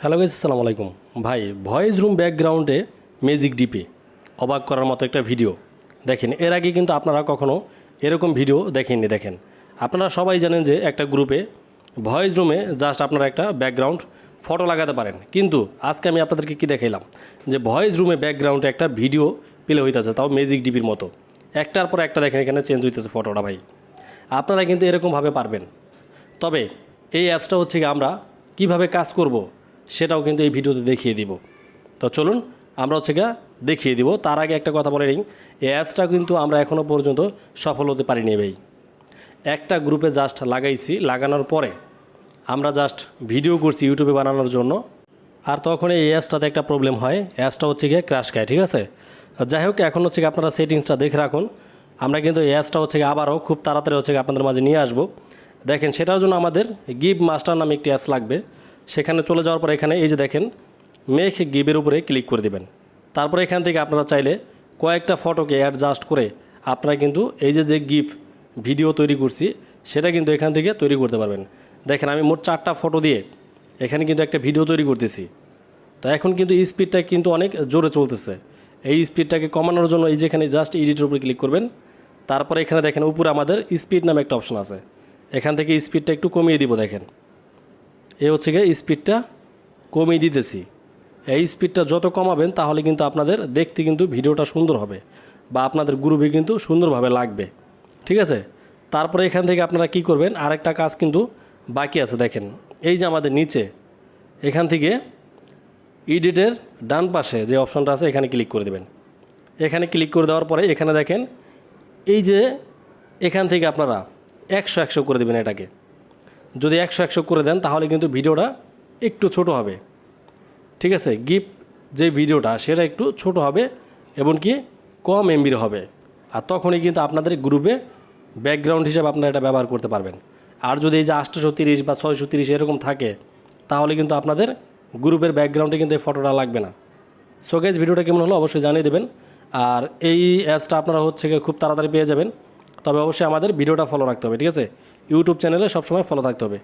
Hello guys আসসালামু আলাইকুম। ভাই ভয়েস রুম ব্যাকগ্রাউন্ডে ম্যাজিক ডিপে অবাক করার মতো একটা ভিডিও দেখেন, এর আগে কিন্তু আপনারা কখনো এরকম ভিডিও দেখেননি, দেখেন। আপনারা সবাই জানেন যে একটা গ্রুপে ভয়েস রুমে জাস্ট আপনারা একটা ব্যাকগ্রাউন্ড ফটো লাগাতে পারেন। কিন্তু আজকে আমি আপনাদেরকে কি দেখাইলাম? যে ভয়েস রুমে ব্যাকগ্রাউন্ডে একটা ভিডিও প্লে হইতেছে, তাও ম্যাজিক ডিপির মতো। একটার পর একটা দেখেন, এখানে চেঞ্জ হইতেছে ফটোটা ভাই। আপনারা কিন্তু এরকমভাবে পারবেন। তবে এই অ্যাপসটা হচ্ছে আমরা কীভাবে কাজ করব সেটাও কিন্তু এই ভিডিওতে দেখিয়ে দিব। তো চলুন, আমরা হচ্ছে গিয়ে দেখিয়ে দিব। তার আগে একটা কথা বলে নিই, এই অ্যাপসটা কিন্তু আমরা এখনও পর্যন্ত সফল হতে পারিনি ভাই। একটা গ্রুপে জাস্ট লাগাইছি, লাগানোর পরে আমরা জাস্ট ভিডিও করছি ইউটিউবে বানানোর জন্য। আর তখন এই অ্যাপসটাতে একটা প্রবলেম হয়, অ্যাপসটা হচ্ছে গিয়ে ক্র্যাশ খায়, ঠিক আছে? যাই হোক, এখন হচ্ছে গিয়ে আপনারা সেটিংসটা দেখে রাখুন। আমরা কিন্তু এই অ্যাপসটা হচ্ছে গিয়ে আবারও খুব তাড়াতাড়ি হচ্ছে গিয়ে আপনাদের মাঝে নিয়ে আসব। দেখেন, সেটার জন্য আমাদের গিভ মাস্টার নামে একটি অ্যাপস লাগবে। সেখানে চলে যাওয়ার পর এখানে এই যে দেখেন মেক গিভের উপরে ক্লিক করে দিবেন। তারপরে এখান থেকে আপনারা চাইলে কয়েকটা ফটোকে অ্যাডজাস্ট করে আপনারা কিন্তু এই যে যে গিফট ভিডিও তৈরি করছি, সেটা কিন্তু এখান থেকে তৈরি করতে পারবেন। দেখেন, আমি মোট চারটা ফটো দিয়ে এখানে কিন্তু একটা ভিডিও তৈরি করতেছি। তো এখন কিন্তু স্পিডটা কিন্তু অনেক জোরে চলতেছে। এই স্পিডটাকে কমানোর জন্য এই যেখানে জাস্ট এডিটের উপরে ক্লিক করবেন। তারপরে এখানে দেখেন, উপরে আমাদের স্পিড নামে একটা অপশন আছে। এখান থেকে স্পিডটা একটু কমিয়ে দিব, দেখেন। এ হচ্ছে গিয়ে স্পিডটা কমিয়ে দিতেছি। এই স্পিডটা যত কমাবেন, তাহলে কিন্তু আপনাদের দেখতে কিন্তু ভিডিওটা সুন্দর হবে বা আপনাদের গ্রুপে কিন্তু সুন্দরভাবে লাগবে। ঠিক আছে? তারপরে এখান থেকে আপনারা কি করবেন? আরেকটা কাজ কিন্তু বাকি আছে, দেখেন। এই যে আমাদের নিচে, এখান থেকে ইডিটের ডান পাশে যে অপশনটা আছে, এখানে ক্লিক করে দেবেন। এখানে ক্লিক করে দেওয়ার পরে এখানে দেখেন, এই যে এখান থেকে আপনারা একশো একশো করে দেবেন এটাকে। যদি একশো একশো করে দেন, তাহলে কিন্তু ভিডিওটা একটু ছোট হবে। ঠিক আছে? গিফট যে ভিডিওটা, সেটা একটু ছোট হবে এবং কি কম এমবির হবে। আর তখনই কিন্তু আপনাদের গ্রুপে ব্যাকগ্রাউন্ড হিসাবে আপনারা এটা ব্যবহার করতে পারবেন। আর যদি এই যে আটশোশো তিরিশ বা ছয়শো তিরিশ এরকম থাকে, তাহলে কিন্তু আপনাদের গ্রুপের ব্যাকগ্রাউন্ডে কিন্তু এই ফটোটা লাগবে না। সো গাইজ ভিডিওটা কেমন হলো অবশ্যই জানিয়ে দেবেন। আর এই অ্যাপসটা আপনারা হচ্ছে খুব তাড়াতাড়ি পেয়ে যাবেন। তবে অবশ্যই আমাদের ভিডিওটা ফলো রাখতে হবে, ঠিক আছে? ইউটিউব চ্যানেলে সবসময় ফলো থাকতে হবে।